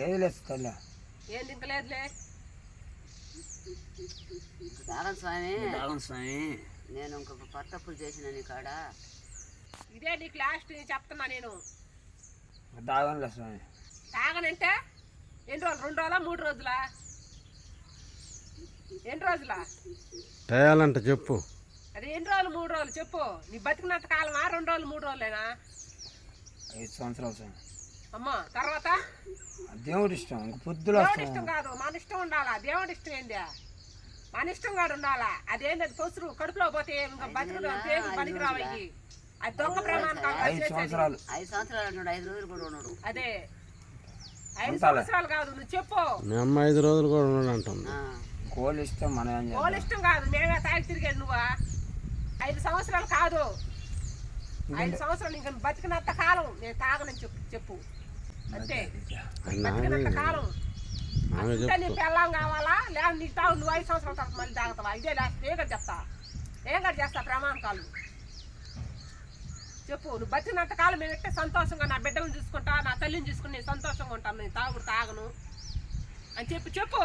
లేదు లేదు తల్లి ఏంది ఇంక లేదులే తాగను స్వామి తాగను స్వామి. నేను ఇంకొక పట్టప్పులు చేసిన నీ కాడ. ఇదే నీకు లాస్ట్ నేను చెప్తున్నా నేను. తాగనులే స్వామి. తాగనంటే ఎన్ని రోజులు? రెండు రోజులా? మూడు రోజులా? ఎన్ని రోజులా? చేయాలంట చెప్పు. అది ఎన్ని రోజులు? మూడు రోజులు. చెప్పు. నీ బతికినంత కాలమా? రెండు రోజులు మూడు రోజులేనా? ఐదు సంవత్సరాలు స్వామి అమ్మా తర్వాత? దేవుడి ఇష్టం. ఇంక పొద్దులో దేవుడి ఇష్టం కాదు. మన ఇష్టం ఉండాలా? దేవుడి ఇష్టం ఏంది? మన ఇష్టం కాదు ఉండాలా? అదేంటి అది పొసురు. కడుపులో పోతే ఇంకా బతుకులు పేరు పనికి రావయ్యి అది దొంగ ప్రమాణం ఐదు. సంవత్సరాలు. ఐదు సంవత్సరాలు అంటున్నాడు. ఐదు రోజులు కూడా ఉన్నాడు. అదే. ఐదు ఉంటాలే. సంవత్సరాలు కాదు. నువ్వు చెప్పు. మీ అమ్మ ఐదు రోజులు కూడా ఉన్నాడు అంటుంది. ఆ, కోళ్ళు ఇష్టం మనం ఏం వాళ్ళ చేద్దాం ఇష్టం కాదు. మేమే తాగి తిరిగేది నువ్వా? ఐదు సంవత్సరాలు కాదు. ఐదు సంవత్సరాలు ఇంకా బతికినంత కాలం. నేను తాగనని చెప్పు చెప్పు. అంతే. బతికినంత కాలం. అంటే నీ పెళ్ళం కావాలా? లేదా నీకు తాగు నువ్వు ఐదు సంవత్సరాల తర్వాత మళ్ళీ తాగుతావా? ఇదే లాస్ట్ ఏ గడి చెప్తా. ఏం గడి చేస్తా ప్రమాణకాలు. చెప్పు నువ్వు బతికినంత కాలం మేము ఎట్టే సంతోషంగా నా బిడ్డలను చూసుకుంటా నా తల్లిని చూసుకుని నేను సంతోషంగా ఉంటాను. నేను తాగుడు తాగను. అని చెప్పి చెప్పు.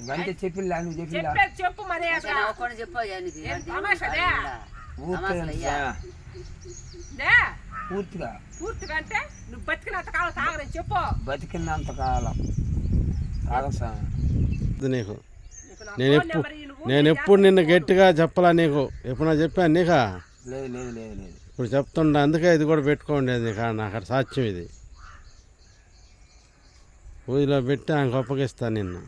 ఇవంతా చెప్పిల్లా నువ్వు చెప్పిల్లా? చెప్పేది చెప్పు మరి. పూర్తిగా. నే పూర్తిగా? అంటే నువ్వు బతికినంత కాలం తాగనని చెప్పు. బతికినంత కాలం. తాగం స్వామి ఇది నీకు. నా నేను ఎప్పుడు నేను ఎప్పుడు నిన్ను గట్టిగా చెప్పలా నీకు? ఎప్పుడు నాకు చెప్పాను నీకా? లేదు లేదు లేదు లేదు. ఇప్పుడు చెప్తుండే అందుకే ఇది కూడా పెట్టుకోండి అది నాకు అక్కడ సాక్ష్యం ఇది. పూజలో పెట్టి ఆయన అప్పగిస్తాను నిన్ను.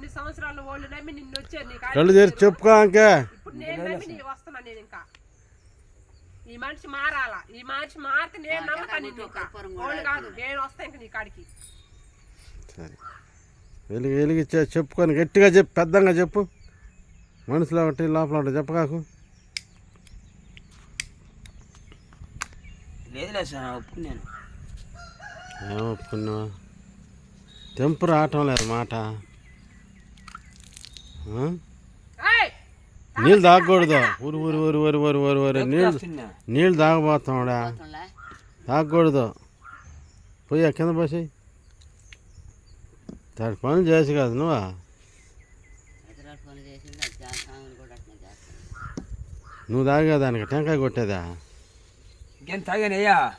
ఇన్ని సంవత్సరాలు వాళ్ళు నమ్మి నిన్ను వచ్చారు నీకు కళ్ళు తెరిచి చెప్పుకో అంకే. ఇప్పుడు నేను నమ్మి వస్తున్నా నేను ఇంకా? ఈ మనిషి మారాలా? ఈ మనిషి మారితే నేను నమ్మకాను నిన్ను ఇంకా. వాళ్ళు కాదు నేను వస్తా ఇంకా నీ కాడికి. సరే. వెలిగి వెలిగి చె- చెప్పుకొని గట్టిగా చెప్పు పెద్దంగా చెప్పు. మనసులో ఒకటి లోపల ఒకటి చెప్పకాకు లేదులే స్వామి ఒప్పుడు నేను. ఏం ఒప్పుకున్నావా? తెంపు రావటం లేదు మాట! నీళ్ళు తాగకూడదు. ఊరు ఊరు ఊరు ఊరు ఊరు ఊరు ఊరు. నీళ్ళు నీళ్ళు తాగబోతాడా పోతుండ్లా? తాగకూడదు. పోయి కింద పోసి దాని పనులు చేసి కాదు నువ్వా? నువ్వు తాగేదానికి టెంకాయ కొట్టేదా? ఇంకేం తాగానయ్యా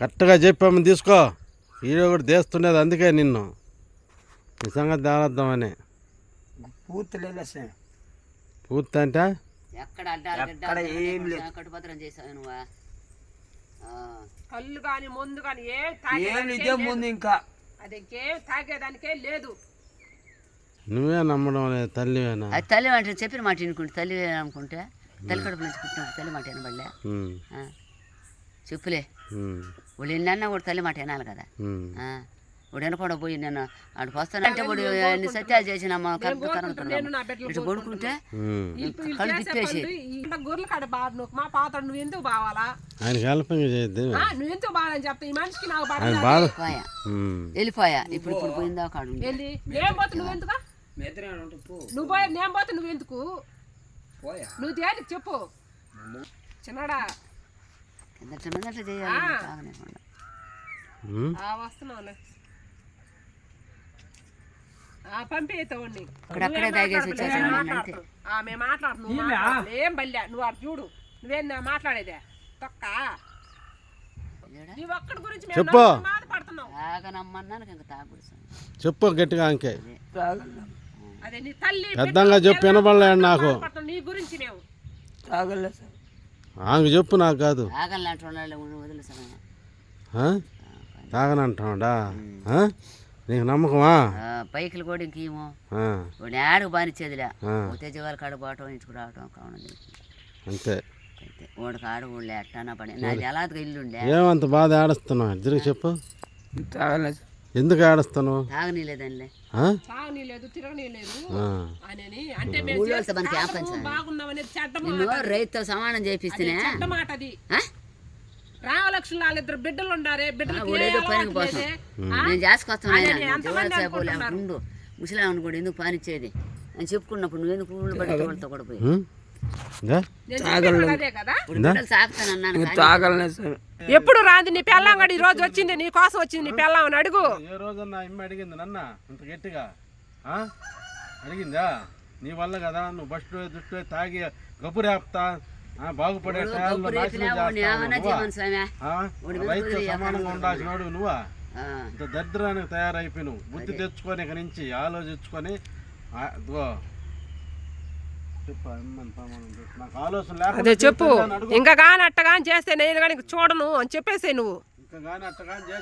కరెక్ట్గా చెప్పామని తీసుకో. వీడియో కూడా తీస్తుండేది అందుకే నిన్ను. నీ సంగతి తేలద్దామని పూర్తి స్వామి ఎక్కడ పూర్తి అంటే అడ్డాలు ఎక్కడ ఏం లేదు. కట్టుపత్రం చేసావు నువ్వా? ఆ, కళ్ళు కానీ మందు కానీ ఏం ఏం ఇదే లేదు. ముందు ఇంకా? అది ఇంకేం తాగేదానికే లేదు. నువ్వే నమ్మడం లేదు తల్లివేనా? అది తల్లి మాట చెప్పిన మాట వినుకుంటే. తల్లి అనుకుంటే తల్లి కడుపు నుంచి పుట్టినప్పుడు తల్లి మాట వినబడలే. చెప్పులే. వాళ్ళు ఎన్నన్నా కూడా తల్లి మాట వినాలి కదా. ఇప్పుడు వినకుండా పోయి నేను అక్కడికి వస్తానంటే అన్ని సత్యాలు చేసిన ఇటు కొడుకుంటే కళ్ళు తిప్పేసి. గొర్రెల కాడ బాధ నువ్వు. మా పాత నువ్వు ఎందుకు బావాలా? ఆయనకి హెల్పింగ్ చేయద్దు. ఆ, నువ్వు ఎందుకు బాధని చెప్తా ఈ మనిషికి నాకు బాధ ఆయన. వెళ్ళిపోయా. ఇప్పుడు ఇప్పుడు పోయిందా కాడు నేను పోతే నువ్వు ఎందుకు? నువ్వు పోయే నేను పోతే నువ్వు ఎందుకు? పోయా. నువ్వు దేనికి చెప్పు. చిన్నడా. కిందట మీదట చేయాలి? వస్తున్నావులే పంపేతావండి అక్కడక్కడే తాగేసి వచ్చేసాను నేను అంతే. మేము. ఏం నువ్వు అటు చూడు. నువ్వేం మాట్లాడేదే? తొక్క? లేడా? నీ ఒక్కడి గురించి మేము చెప్పు. చెప్పు గట్టిగా అంకే తాగల. అదే నీ తల్లి పెద్దంగా చెప్పు వినబడలేదు నాకు. ఆమెకు చెప్పు నాకు కాదు. తాగలాంటి నీకు నమ్మకమా? పైకిలు కూడా ఇంకేమో ఆడకు బానిచ్చేదిలే. ఉత్తేజవాళ్ళ కాడ పోవటం ఇంటికి రావటం కావడం అంతే. వాడికి ఆడ ఊళ్ళే ఎట్టానా పని. నాది ఎలాగ ఇల్లుండే. ఏమంత బాధ ఆడుస్తున్నావు తిరిగి చెప్పు. తాగలే ఎందుకు ఆడుస్తున్నావు తాగనీలేదంలే ఆ? తాగనీ లేదు తిరగనీ లేదు ఆ. అని అంటే రైతుతో సమానం చేపిస్తేనే చెడ్డ మాట అది ఆ? రామలక్ష్మి వాళ్ళిద్దరు బిడ్డలు ఉండారే? ఉండు. ముసలామని కూడా ఎందుకు పానిచ్చేది? అని చెప్పుకున్నప్పుడు నువ్వు ఎందుకు ఊళ్ళు పడి వాళ్ళతో కూడా పోయి? బిడ్డలు ఎప్పుడు రాంది నీ పెళ్ళాం గడి ఈ రోజు వచ్చింది నీ కోసం వచ్చింది నీ పెళ్ళాం అని అడుగు. ఏ రోజన్నా ఇమ్మ అడిగింది నన్న? ఇంత గట్టిగా? ఆ? అడిగిందా? నీ వల్ల కదా నువ్వు బస్సు దుట్టు తాగి గబ్బు రేపుతా బాగుపడే టయాల్లో నువ్వా? రైతు సమానంగా ఉండాల్సినోడు నువ్వా? ఆ, ఇంత దరిద్రానికి తయారైపోయినావు. బుద్ధి తెచ్చుకొని ఇక నుంచి ఆలోచించుకొని అదే చెప్పు. ఇంకా కానీ అట్టగాని చేస్తే నేను కానీ చూడను అని చెప్పేసి నువ్వు. ఇంకా కానీ అట్టగా చేస్తే